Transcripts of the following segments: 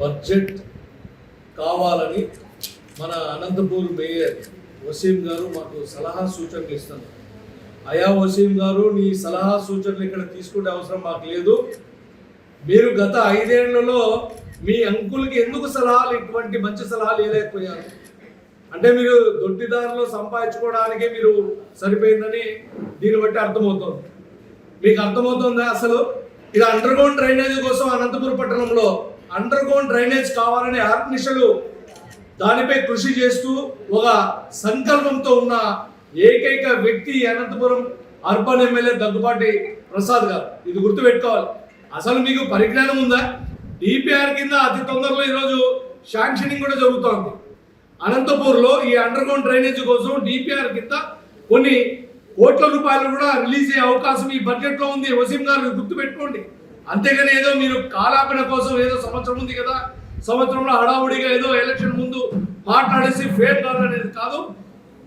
Budget కావాలని మన Anantapur mayor Waseem గారు మాకు సలహా సూచనలు ఇస్తున్నారు. అయా వసీం గారు నీ సలహా సూచనలు ఇక్కడ తీసుకునే అవసరం మాకు లేదు. మీరు గత ఐదేళ్ళలో మీ అంకుల్కి ఎందుకు సలహాలు ఇటువంటి మంచి సలహాలు ఇవ్వలేకపోయారు? అంటే మీరు దొడ్డిదారులు సంపాదించుకోవడానికే మీరు సరిపోయిందని దీన్ని బట్టి అర్థమవుతుంది. మీకు అర్థమవుతుందా అసలు? ఇది అండర్ గ్రౌండ్ డ్రైనేజ్ కోసం అనంతపురం పట్టణంలో అండర్ గ్రౌండ్ డ్రైనేజ్ కావాలని ఆర్నిషలు దానిపై కృషి చేస్తూ ఒక సంకల్పంతో ఉన్న ఏకైక వ్యక్తి అనంతపురం అర్బన్ ఎమ్మెల్యే దగ్గుబాటి ప్రసాద్ గారు. ఇది గుర్తుపెట్టుకోవాలి. అసలు మీకు పరిజ్ఞానం ఉందా? డిపిఆర్ కింద అతి తొందరలో ఈరోజు శాంక్షనింగ్ కూడా జరుగుతోంది. అనంతపూర్లో ఈ అండర్ గ్రౌండ్ డ్రైనేజ్ కోసం డిపిఆర్ కింద కొన్ని కోట్ల రూపాయలు కూడా రిలీజ్ అయ్యే అవకాశం ఈ బడ్జెట్లో ఉంది. వసీం గారు గుర్తు పెట్టుకోండి అంతేగాని ఏదో మీరు కాలాపన కోసం ఏదో సంవత్సరం ఉంది కదా సంవత్సరంలో హడావుడిగా ఏదో ఎలక్షన్ ముందు మాట్లాడేసి ఫేర్ కాదు అనేది కాదు.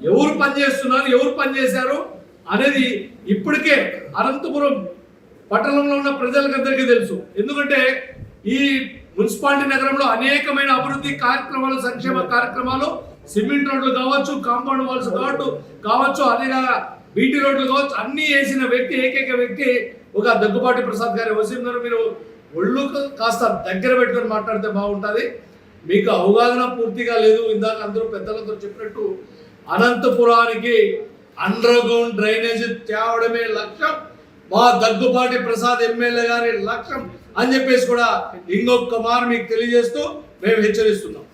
ఎవరు పనిచేస్తున్నారు ఎవరు పని చేశారు అనేది ఇప్పటికే అనంతపురం పట్టణంలో ఉన్న ప్రజలకందరికీ తెలుసు. ఎందుకంటే ఈ మున్సిపాలిటీ నగరంలో అనేకమైన అభివృద్ధి కార్యక్రమాలు సంక్షేమ కార్యక్రమాలు సిమెంట్ రోడ్లు కావచ్చు కాంపౌండ్ వాల్స్ కావచ్చు కావచ్చు అనేక బీటీ రోడ్లు కావచ్చు అన్ని వేసిన వ్యక్తి ఏకైక వ్యక్తి ఒక దగ్గుబాటి ప్రసాద్ గారి వసీం గారు. మీరు ఒళ్ళు కాస్త దగ్గర పెట్టుకొని మాట్లాడితే బాగుంటుంది. మీకు అవగాహన పూర్తిగా లేదు. ఇందాక అందరూ పెద్దలతో చెప్పినట్టు అనంతపురానికి అండర్ గ్రౌండ్ డ్రైనేజ్ తేవడమే లక్ష్యం. మా దగ్గుబాటి ప్రసాద్ ఎమ్మెల్యే గారి లక్ష్యం అని చెప్పేసి కూడా ఇంకొక మారు మీకు తెలియజేస్తూ మేము హెచ్చరిస్తున్నాం.